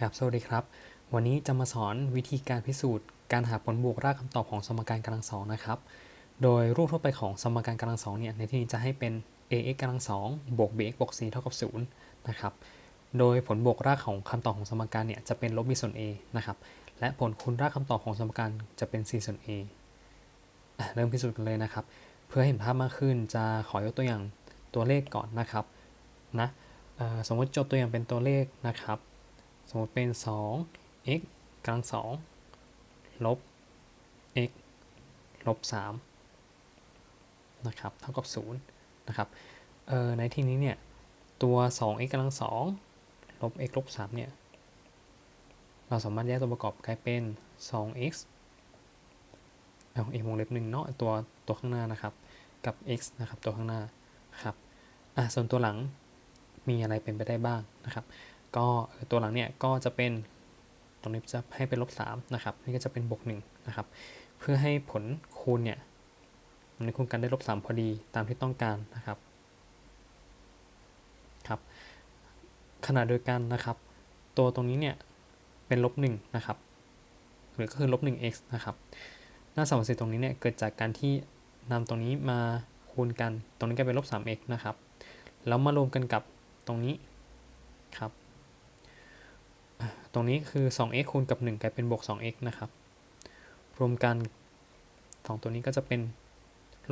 ครับสวัสดีครับ วันนี้จะมาสอนวิธีการพิสูจน์การหาผลบวกรากคำตอบของสมการกำลังสองนะครับ โดยรูปทั่วไปของสมการกำลังสองเนี่ยในที่นี้จะให้เป็น ax กำลังสองบวก bx บวก c เท่ากับ0นะครับ โดยผลบวกรากของคำตอบของสมการเนี่ยจะเป็นลบ b ส่วน a นะครับ และผลคูณรากคำตอบของสมการจะเป็น c ส่วน a เริ่มพิสูจน์กันเลยนะครับ เพื่อให้เห็นภาพมากขึ้นจะขอยกตัวอย่างตัวเลขก่อนนะครับนะสมมติโจทย์ตัวอย่างเป็นตัวเลขนะครับ สมมติเป็น 2 x กำลัง 2 ลบ x ลบ 3 นะครับ เท่ากับ 0 นะครับ เอ่อ ในที่นี้เนี่ย ตัว 2x กำลัง 2 ลบ x ลบ 3 เนี่ย เราสามารถแยกตัวประกอบกลายเป็น 2x เอา x วงเล็บหนึ่งเนาะ ตัว ตัวข้างหน้านะครับ กับ x นะครับ ตัวข้างหน้า ครับ อะ ส่วนตัวหลังมีอะไรเป็นไปได้บ้างนะครับ ก็ตัวหลังเนี่ยก็จะเป็นตรงนี้จะให้เป็นลบ3นะครับนี่ก็จะเป็นบวก1นะครับเพื่อให้ผลคูณเนี่ยมันคูณกันได้ลบ3พอดีตามที่ต้องการนะครับครับขณะเดียวกันนะครับ ตัวตรงนี้เนี่ยเป็นลบ1นะครับหรือก็คือลบ 1x นะครับ หน้าสมการตรงนี้เนี่ยเกิดจากการที่นำตรงนี้มาคูณกัน ตรงนี้ก็เป็นลบ 3x นะครับ แล้วมารวมกันกับตรงนี้ครับ ตรงนี้คือ 2x คูณกับ 1 กลายเป็นบวก 2x นะครับ รวมกัน 2 ตัวนี้ก็จะเป็น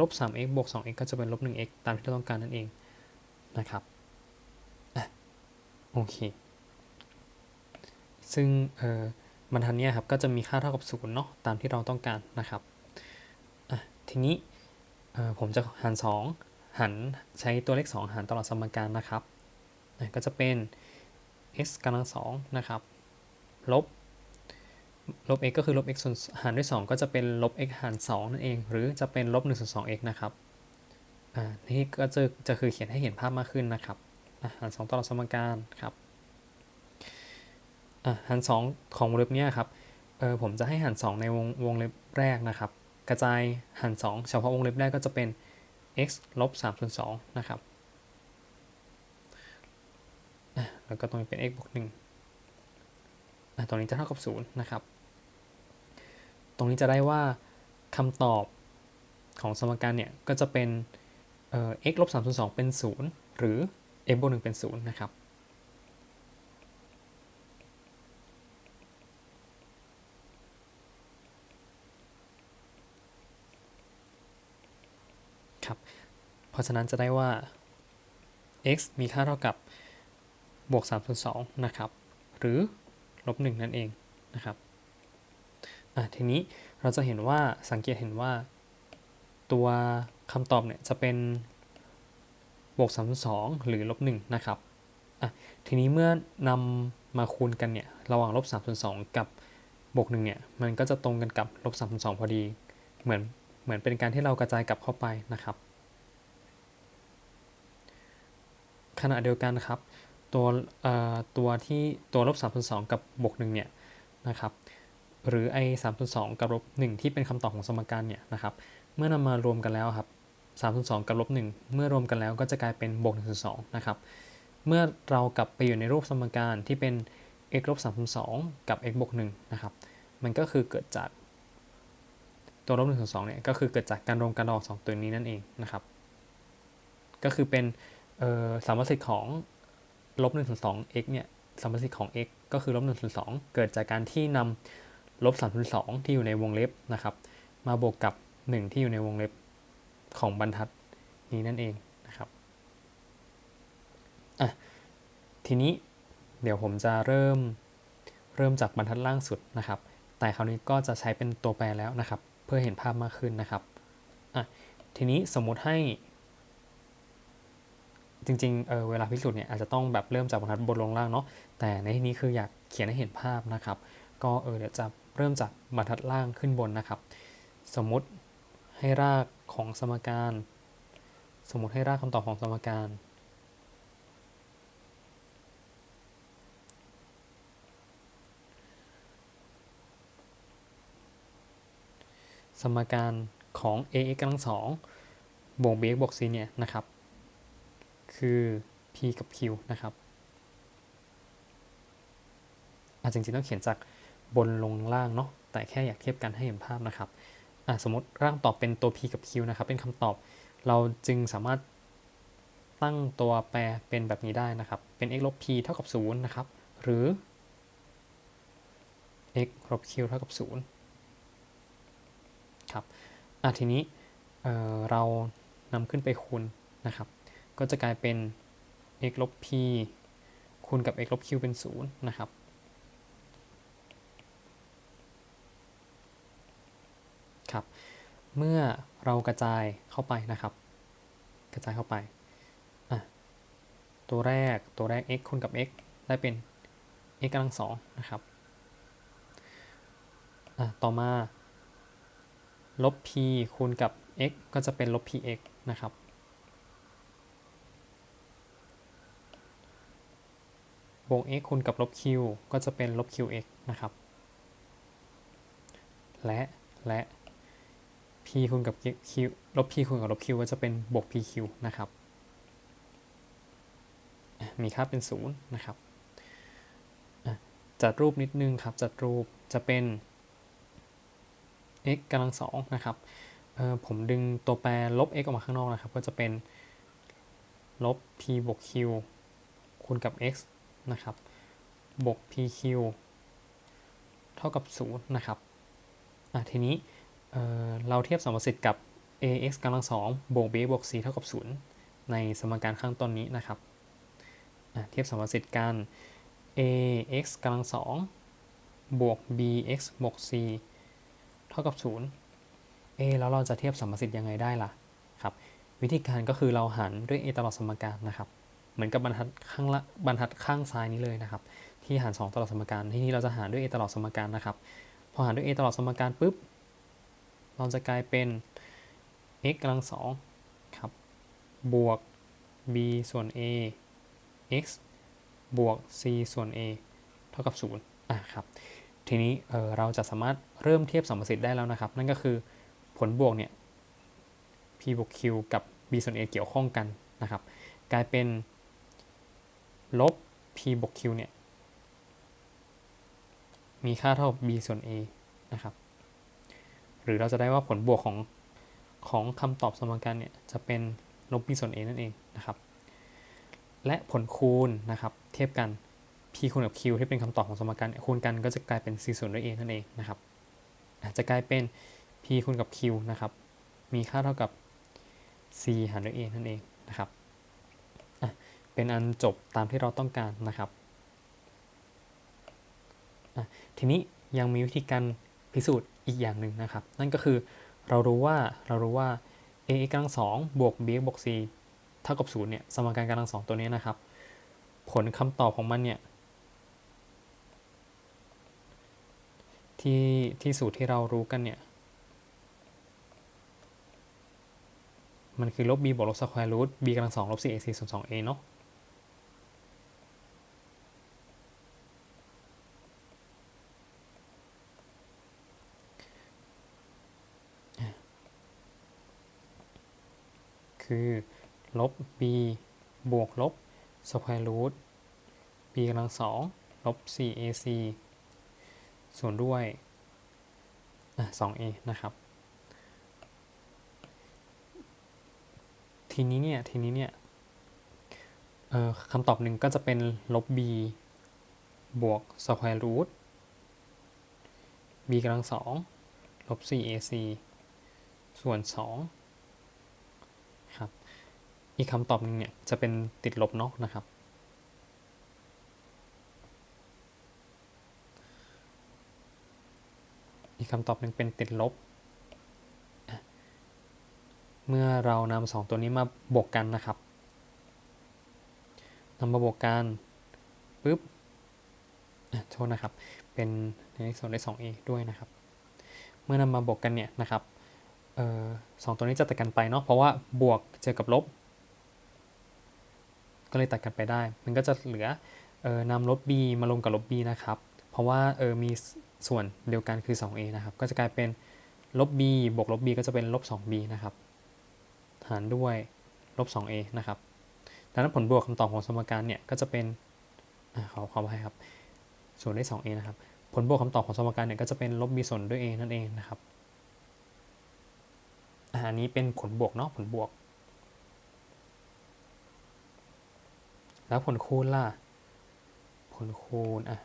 ลบ 3x บวก 2x ก็จะเป็นลบ 1x ตามที่เราต้องการนั่นเองนะครับอโอเค ซึ่งเอ่อบรรทัดเนี้ยครับก็จะมีค่าเท่ากับ0เนาะตามที่เราต้องการนะครับอะทีนี้ผมจะหาร 2 หันใช้ตัวเลข 2 หารตลอดสมการนะครับ ก็จะเป็น x กำลังสองนะครับ ลบลบ x ก็คือลบ x ส่วนหารด้วย 2 ก็จะเป็นลบ x หาร 2 นั่นเอง หรือจะเป็นลบ1ส่วน 2 x นะครับ อ่า นี่ก็จะจะคือเขียนให้เห็นภาพมากขึ้นนะครับอ่าหาร 2 ตลอดสมการครับ อ่า หาร 2 ของวงเล็บเนี้ยครับ เออผมจะให้หาร 2 ในวงวงเล็บแรกนะครับ กระจายหาร 2 เฉพาะวงเล็บแรกก็จะเป็น x ลบ3ส่วน2นะครับ แล้วก็ตรงนี้เป็น x บวก1อะ ตรงนี้จะเท่ากับ0นะครับ ตรงนี้จะได้ว่าคำตอบของสมการเนี่ยก็จะเป็นเอ่อ x ลบ3ส่วน2เป็น 0 หรือ x บวก1เป็น 0 นะครับ ครับ เพราะฉะนั้นจะได้ว่า x มีค่าเท่ากับบวก3ส่วน2นะครับ หรือ ลบ1นั่นเองนะครับอะทีนี้เราจะเห็นว่าสังเกตเห็นว่า ตัวคำตอบเนี่ยจะเป็นบวก3ส่วน2หรือลบ1นะครับอะทีนี้เมื่อนำมาคูณกันเนี่ยระหว่างลบ3ส่วน2กับบวก1เนี่ยมันก็จะตรงกันกับลบ3ส่วน2พอดี เหมือนเหมือนเป็นการที่เรากระจายกลับเข้าไปนะครับ ขณะเดียวกันครับ ตัวตัวที่ตัวลบ3ส่วน2กับบวก1เนี่ยนะครับหรือไอ้3ส่วน2กับลบ1ที่เป็นคำตอบของสมการเนี่ยนะครับเมื่อนำมารวมกันแล้วครับ3ส่วน2กับลบ1เมื่อรวมกันแล้วก็จะกลายเป็นบวก1ส่วน2นะครับเมื่อเรากลับไปอยู่ในรูปสมการที่เป็น x ลบ3ส่วน2กับ x บวก1นะครับมันก็คือเกิดจากตัวลบ1ส่วน2เนี่ยก็คือเกิดจากการรวมกันออก2ตัวนี้นั่นเองนะครับก็คือเป็นสามสิทธิ์ของ ลบ1ส่วน2 x เนี่ยสมสิทธิ์ของ x ก็คือลบ1ส่วน2เกิดจากการที่นำลบ3ส่วน2ที่อยู่ในวงเล็บนะครับมาบวกกับ 1 ที่อยู่ในวงเล็บของบรรทัดนี้นั่นเองนะครับอะทีนี้เดี๋ยวผมจะเริ่มเริ่มจากบรรทัดล่างสุดนะครับ แต่คราวนี้ก็จะใช้เป็นตัวแปรแล้วนะครับ เพื่อเห็นภาพมากขึ้นนะครับอะทีนี้สมมุติให้ จริงๆเเวลาพิสูจน์เนี่ยอาจจะต้องแบบเริ่มจากบรรทัดบนลงล่างเนาะแต่ในที่นี้คืออยากเขียนให้เห็นภาพนะครับ ก็เออเดี๋ยวจะเริ่มจากบรรทัดล่างขึ้นบนนะครับ สมมุติให้รากของสมการ สมมติให้รากคำตอบของสมการ สมการของ ax กำลังสองบวก bx บวก c เนี่ยนะครับ คือ p กับ q นะครับอะจริงๆต้องเขียนจากบนลงล่างเนาะแต่แค่อยากเทียบกันให้เห็นภาพนะครับสมมติร่างตอบเป็นตัว p กับ q นะครับ เป็นคำตอบ เราจึงสามารถตั้งตัวแปรเป็นแบบนี้ได้นะครับ เป็น x ลบ p เท่ากับ 0 นะครับ หรือ x ลบ q เท่ากับ 0 ครับอะทีนี้เเรานำขึ้นไปคูณนะครับ ก็จะกลายเป็น x ลบ p คูณกับ x ลบ q เป็น 0 นะครับ ครับ เมื่อเรากระจายเข้าไปนะครับ กระจายเข้าไป ตัวแรก ตัวแรก x คูณกับ x ได้เป็น x กำลังสองนะครับ ต่อมา ลบ p คูณกับ x ก็จะเป็นลบ px นะครับ บวก x คูณกับลบ q ก็จะเป็นลบ qx นะครับ และและ p คูณกับ q ลบ p คูณกับลบ q ก็จะเป็นบวก pq นะครับ มีค่าเป็น 0 นะครับ จัดรูปนิดนึงครับ จัดรูปจะเป็น x กำลังสองนะครับผมดึงตัวแปรลบ x ออกมาข้างนอกนะครับ ก็จะเป็นลบ p บวก q คูณกับ x นะครับ บวก pq เท่ากับ 0 นะครับอะทีนี้เเราเทียบสมประสิทธิ์กับ ax กำลังสองบวก b บวก c เท่ากับ 0 ในสมการข้างต้นนี้นะครับอะเทียบสมประสิทธิ์กัน ax กำลังสองบวก bx บวก c เท่ากับ 0 เอแล้วเราจะเทียบสมประสิทธิ์ยังไงได้ล่ะครับ วิธีการก็คือเราหารด้วย a ตลอดสมการนะครับ เหมือนกับบรรทัดข้างละบรรทัดข้างซ้ายนี้เลยนะครับ ที่หาร 2 ตลอดสมการที่นี้เราจะหารด้วย a ตลอดสมการนะครับ พอหารด้วย a ตลอดสมการปุ๊บ เราจะกลายเป็น x กำลังสองครับ บวก b ส่วน a x บวก c ส่วน a เท่ากับ0อะครับ ทีนี้เเราจะสามารถเริ่มเทียบสมประสิทธิ์ได้แล้วนะครับ นั่นก็คือผลบวกเนี่ย p บวก q กับ b ส่วน a เกี่ยวข้องกันนะครับ กลายเป็น ลบ p บวก q เนี่ย มีค่าเท่า b ส่วน a นะครับ หรือเราจะได้ว่าผลบวกของของคำตอบสมการเนี่ย จะเป็นลบ b ส่วน a นั่นเองนะครับ และผลคูณนะครับ เทียบกัน p คูณกับ q ที่เป็นคำตอบของสมการคูณกันก็จะกลายเป็น c ส่วนด้วย a นั่นเองนะครับอาจจะกลายเป็น p คูณกับ q นะครับ มีค่าเท่ากับ c หารด้วย a นั่นเองนะครับ เป็นอันจบตามที่เราต้องการนะครับ ทีนี้ยังมีวิธีการพิสูจน์อีกอย่างหนึ่งนะครับ นั่นก็คือเรารู้ว่าเรารู้ว่า a x กำลังสองบวก b x บวก c เท่ากับ0เนี่ยสมการกำลังสองตัวนี้นะครับ ผลคำตอบของมันเนี่ยที่ที่สูตรที่เรารู้กันเนี่ย มันคือลบ b บวกลบสแควร์รูท b กำลังสองลบ 4ac ส่วน 2a เนาะ คือลบ b บวกลบสแควร์รูท b กำลังสองลบ 4ac ส่วนด้วย 2a นะครับ ทีนี้เนี่ย ทีนี้เนี่ยคำตอบหนึ่งก็จะเป็นลบ b บวกสแควร์รูท b กำลังสองลบ 4ac ส่วน 2 อีกคำตอบหนึ่งเนี่ยจะเป็นติดลบเนาะนะครับ อีกคำตอบหนึ่งเป็นติดลบ เมื่อเรานำสองตัวนี้มาบวกกันนะครับนำมาบวกกันปุ๊บโทษนะครับ เป็นในส่วนได้ 2a ด้วยนะครับ เมื่อนำมาบวกกันเนี่ยนะครับออสองตัวนี้จะตัดกันไปเนาะ เพราะว่าบวกเจอกับลบ ก็เลยตัดกันไปได้ มันก็จะเหลือเออนำลบ b มาลงกับลบ b นะครับ เพราะว่าเออมีส่วนเดียวกันคือ 2a นะครับ ก็จะกลายเป็นลบ b บวกลบ b ก็จะเป็นลบ 2b นะครับ หารด้วยลบ 2a นะครับ ดังนั้นผลบวกคำตอบของสมการเนี่ยก็จะเป็นอขอขออภัยครับ ส่วนด้วย 2a นะครับ ผลบวกคำตอบของสมการเนี่ยก็จะเป็นลบ b ส่วนด้วย a นั่นเองนะครับอันนี้เป็นผลบวกเนาะผลบวก แล้วผลคูณล่ะ ผลคูณอะ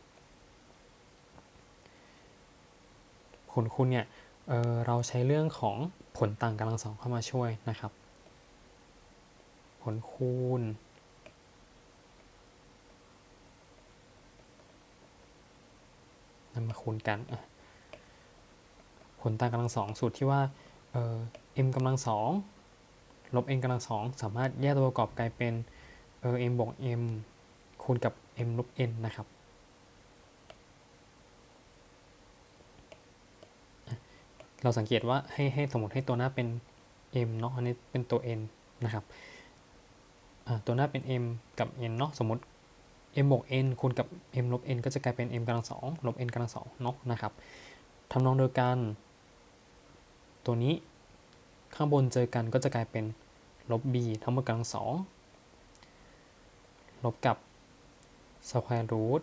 ผลคูณเนี่ยเเราใช้เรื่องของผลต่างกำลังสองเข้ามาช่วยนะครับ ผลคูณ นำมาคูณกันอะผลต่างกำลังสองสูตรที่ว่าเอ่อ m กำลังสองลบ n กำลังสองสามารถแยกตัวประกอบกลายเป็น เออ m บวก m คูณกับ m ลบ n นะครับ เราสังเกตว่าให้ให้สมมติให้ตัวหน้าเป็น m เนาะ อันนี้เป็นตัว n นะครับ ตัวหน้าเป็น m กับ n เนาะ สมมติ m บวก n คูณกับ m ลบ n ก็จะกลายเป็น m กำลังสองลบ n กำลังสองเนาะนะครับทำนองเดียวกัน ตัวนี้ข้างบนเจอกันก็จะกลายเป็นลบ b ทั้งหมดกำลังสอง ลบกับ square root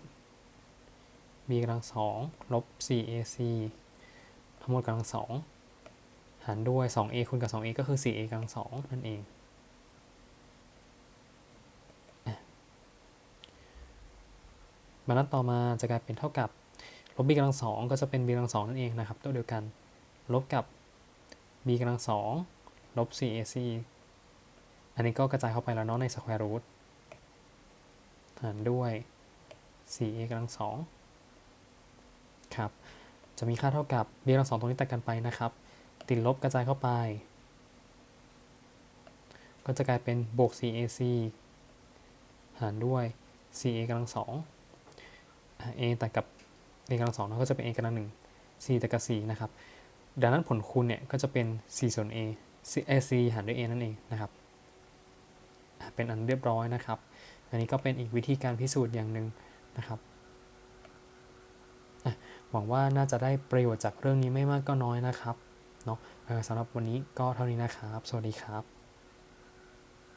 b กำลังสองลบ 4ac ทั้งหมดกำลังสองหารด้วย 2a คูณกับ 2a ก็คือ 4a กำลังสองนั่นเอง บรรทัดต่อมาจะกลายเป็นเท่ากับ ลบ b กำลังสองก็จะเป็น b กำลังสองนั่นเองนะครับ ตัวเดียวกัน ลบกับ b กำลังสองลบ 4ac อันนี้ก็กระจายเข้าไปแล้วเนาะใน square root หารด้วย 4a กำลังสองครับ จะมีค่าเท่ากับ b กำลังสองตรงนี้ตัดกันไปนะครับ ติดลบกระจายเข้าไป ก็จะกลายเป็นบวก 4ac หารด้วย 4a กำลังสอง a ตัดกับ a กำลังสองแล้วก็จะเป็น a กำลังหนึ่ง c ตัดกับ c นะครับ ดังนั้นผลคูณเนี่ยก็จะเป็น c ส่วน a c หารด้วย a นั่นเองนะครับ เป็นอันเรียบร้อยนะครับ อันนี้ก็เป็นอีกวิธีการพิสูจน์อย่างหนึ่งนะครับหวังว่าน่าจะได้ประโยชน์จากเรื่องนี้ไม่มากก็น้อยนะครับเนาะสำหรับวันนี้ก็เท่านี้นะครับ สวัสดีครับ